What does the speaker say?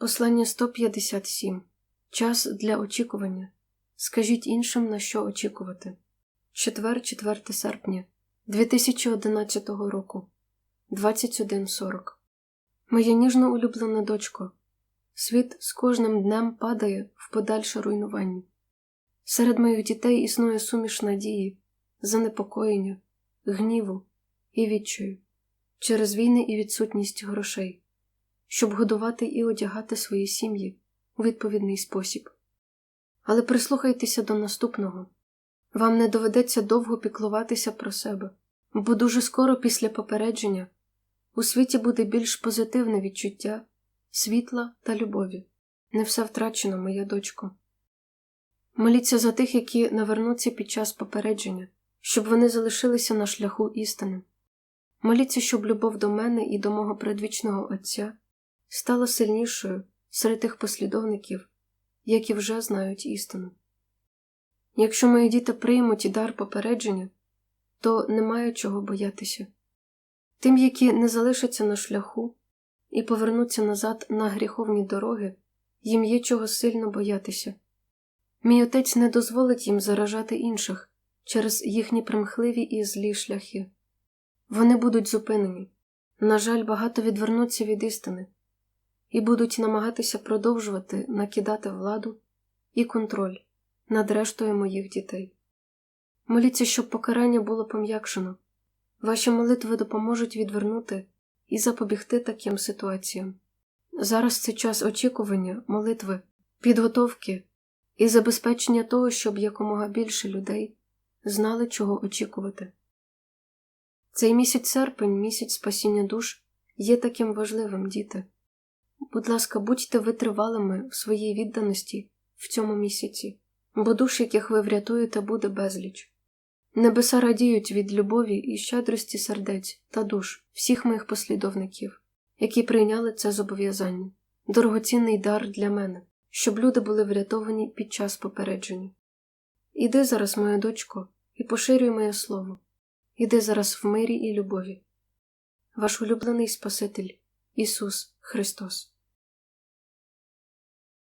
Послання 157. Час для очікування. Скажіть іншим, на що очікувати. Четвер, 4 серпня 2011 року. 21.40. Моя ніжно улюблена дочко. Світ з кожним днем падає в подальше руйнування. Серед моїх дітей існує суміш надії, занепокоєння, гніву і відчаю через війни і відсутність грошей, щоб годувати і одягати свої сім'ї у відповідний спосіб. Але прислухайтеся до наступного вам не доведеться довго піклуватися про себе, бо дуже скоро після попередження у світі буде більш позитивне відчуття, світла та любові. Не все втрачено, моя дочко. Моліться за тих, які навернуться під час попередження, щоб вони залишилися на шляху істини. Моліться, щоб любов до мене і до мого предвічного Отця стала сильнішою серед тих послідовників, які вже знають істину. Якщо мої діти приймуть і дар попередження, то немає чого боятися. Тим, які не залишаться на шляху і повернуться назад на гріховні дороги, їм є чого сильно боятися. Мій отець не дозволить їм заражати інших через їхні примхливі і злі шляхи. Вони будуть зупинені. На жаль, багато відвернуться від істини і будуть намагатися продовжувати накидати владу і контроль над рештою моїх дітей. Моліться, щоб покарання було пом'якшено. Ваші молитви допоможуть відвернути і запобігти таким ситуаціям. Зараз це час очікування, молитви, підготовки і забезпечення того, щоб якомога більше людей знали, чого очікувати. Цей місяць серпень, місяць спасіння душ, є таким важливим, діти. Будь ласка, будьте витривалими в своїй відданості в цьому місяці, бо душ, яких ви врятуєте, буде безліч. Небеса радіють від любові і щедрості сердець та душ всіх моїх послідовників, які прийняли це зобов'язання, дорогоцінний дар для мене, щоб люди були врятовані під час попередження. Іди зараз, моя дочко, і поширюй моє слово. Іди зараз в мирі і любові. Ваш улюблений Спаситель Ісус Христос.